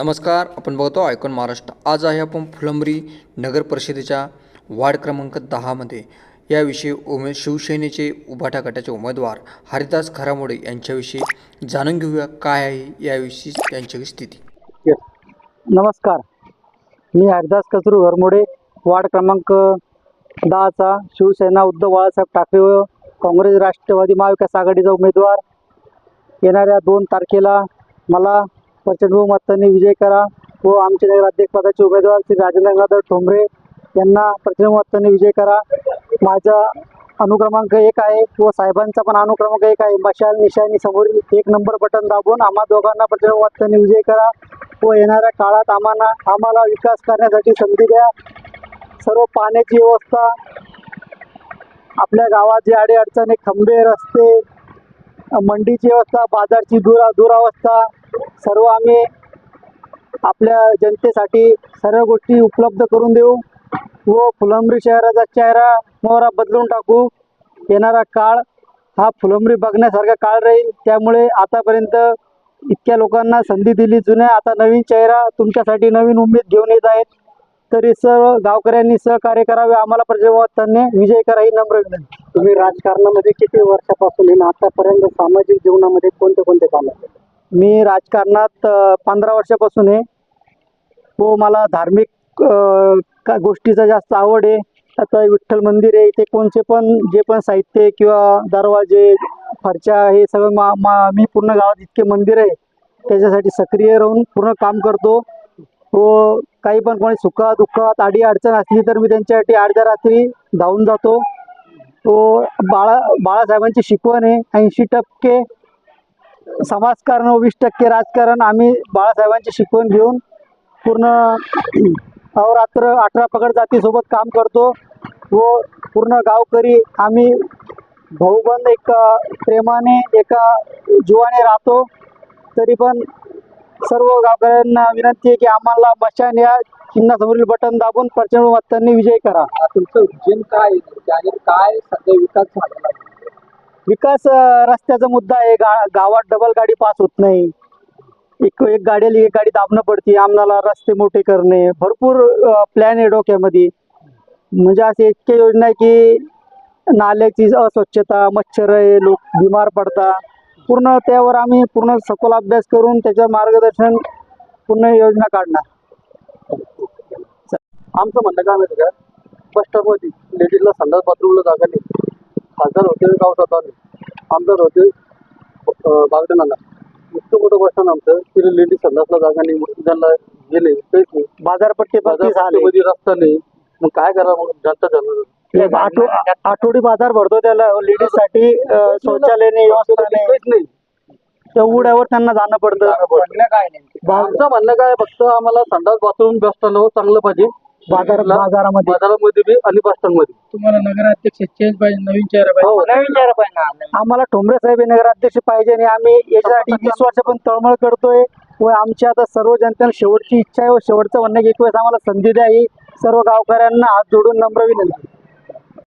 नमस्कार आपण बघतो आयकॉन महाराष्ट्र. आज आहे आपण फुलंबरी नगर परिषदेच्या वार्ड क्रमांक दहामध्ये याविषयी उमे शिवसेनेचे उभाटा गटाचे उमेदवार हरिदास खरामोडे यांच्याविषयी जाणून घेऊया काय आहे याविषयी त्यांची स्थिती. नमस्कार. मी हरिदास कचरू घरमोडे वार्ड क्रमांक दहाचा शिवसेना उद्धव बाळासाहेब ठाकरे व काँग्रेस राष्ट्रवादी महाविकास आघाडीचा उमेदवार. येणाऱ्या दोन तारखेला मला प्रचंड मतांनी विजय करा व आमचे नगराध्यक्षपदाचे उमेदवार श्री राजेंद्र गंगाधर ठोंबरे यांना प्रचंड मतांनी विजय करा. माझा अनुक्रमांक एक आहे व साहेबांचा पण अनुक्रमांक एक आहे. मशाल निशाणी समोरील एक नंबर बटन दाबून आम्हा दोघांना प्रचंड मतांनी विजय करा व येणाऱ्या काळात आम्हाला आम्हाला विकास करण्यासाठी संधी द्या. सर्व पाण्याची व्यवस्था आपल्या गावात जे अडीअडचणी खंबे रस्ते मंडीची व्यवस्था बाजारची दुरा दुरावस्था सर्व आम्ही आपल्या जनतेसाठी सर्व गोष्टी उपलब्ध करून देऊ व फुलंब्री शहराचा चेहरा मोहरा बदलून टाकू. येणारा काळ हा फुलंब्री बघण्यासारखा काळ राहील. त्यामुळे आतापर्यंत इतक्या लोकांना संधी दिली जुन्या आता नवीन चेहरा तुमच्यासाठी नवीन उमेद घेऊन येत आहेत. तरी सर्व गावकऱ्यांनी सहकार्य करावे. आम्हाला प्रजावतांनी विजय करा ही नम्र विनंती. तुम्ही राजकारणामध्ये किती वर्षापासून आहे आतापर्यंत सामाजिक जीवनामध्ये कोणते कोणते काम मी राजकारणात पंधरा वर्षापासून आहे. व मला धार्मिक का गोष्टीचा जास्त आवड आहे. आता विठ्ठल मंदिर आहे. इथे कोणते पण जे पण साहित्य किंवा दरवाजे फरच्या हे सगळं मा मा मी पूर्ण गावात इतके मंदिर आहे. त्याच्यासाठी सक्रिय राहून पूर्ण काम करतो. व काही पण कोणी सुखा दुःखात आडी अडचण असली तर मी त्यांच्यासाठी अर्ध्या रात्री धावून जातो. व बाळा बाळासाहेबांची शिकवण आहे. ऐंशी टक्के समाजकारण व वीस टक्के राजकारण आम्ही बाळासाहेबांची शिकवण घेऊन पूर्ण अहोरात्र अठरा पगड जातीसोबत काम करतो. व पूर्ण गावकरी आम्ही भाऊबंद एका प्रेमाने एका जीवाने राहतो. तरी पण सर्व गावकऱ्यांना विनंती आहे की आम्हाला मशान या चिन्हासमोरील बटन दाबून प्रचंड मतांनी विजय करा. तुमचं उज्जैन काय? आणि काय सध्या विकास झालेला आहे? विकास अं, रस्त्याचा मुद्दा आहे. गा गावात डबल गाडी पास होत नाही. एक एक गाडी आली एक गाडी दाबणं पडते. आम्हाला रस्ते मोठे करणे. भरपूर प्लॅन आहे डोक्यामध्ये. म्हणजे असे इतके योजना आहे की नाल्याची अस्वच्छता मच्छर आहे लोक बिमार पडता पूर्ण त्यावर आम्ही पूर्ण सखोल अभ्यास करून त्याचं मार्गदर्शन पूर्ण योजना काढणार. आमचं म्हणणं काय माहिती का? बस स्टॉपमध्ये लेडीजला संडास बाथरूमला जागा नाही. खासदार होते गाव स्वतःने आमदार होते बागडणाला. इतकं मोठं बस स्टँड आमचं तिथे लेडीज संडासला जागा नाही त्यांना गेले काहीच नाही. बाजारपट्टी बाजारपेठेमध्ये रस्ता नाही. मग काय करा मग जनता जाणार. आठव आठवडी बाजार भरतो त्याला. लेडीजसाठी अं, शौचालय नाही व्यवस्था नाही. काहीच नाही. त्या उघड्यावर त्यांना जाणं पडतं. आमचं म्हणणं काय फक्त आम्हाला संडास बाथरूम बस स्टँडवर चांगलं पाहिजे. बाजार बाजारामध्ये. बाजारामध्ये बी आणि बस स्टँडमध्ये. तुम्हाला नगराध्यक्ष चेंज पाहिजे नवीन चेहरा हो. पाहिजे नवीन चेहरा पाहिजे आम्हाला ठोंबरे साहेब हे नगराध्यक्ष पाहिजे आणि आम्ही याच्यासाठी वीस वर्ष पण तळमळ करतोय व आमची आता सर्व जनतेला शेवटची इच्छा आहे व शेवटचं म्हणणं की एक वेळेस आम्हाला संधी द्या. ही सर्व गावकऱ्यांना हात जोडून नम्र विनंती.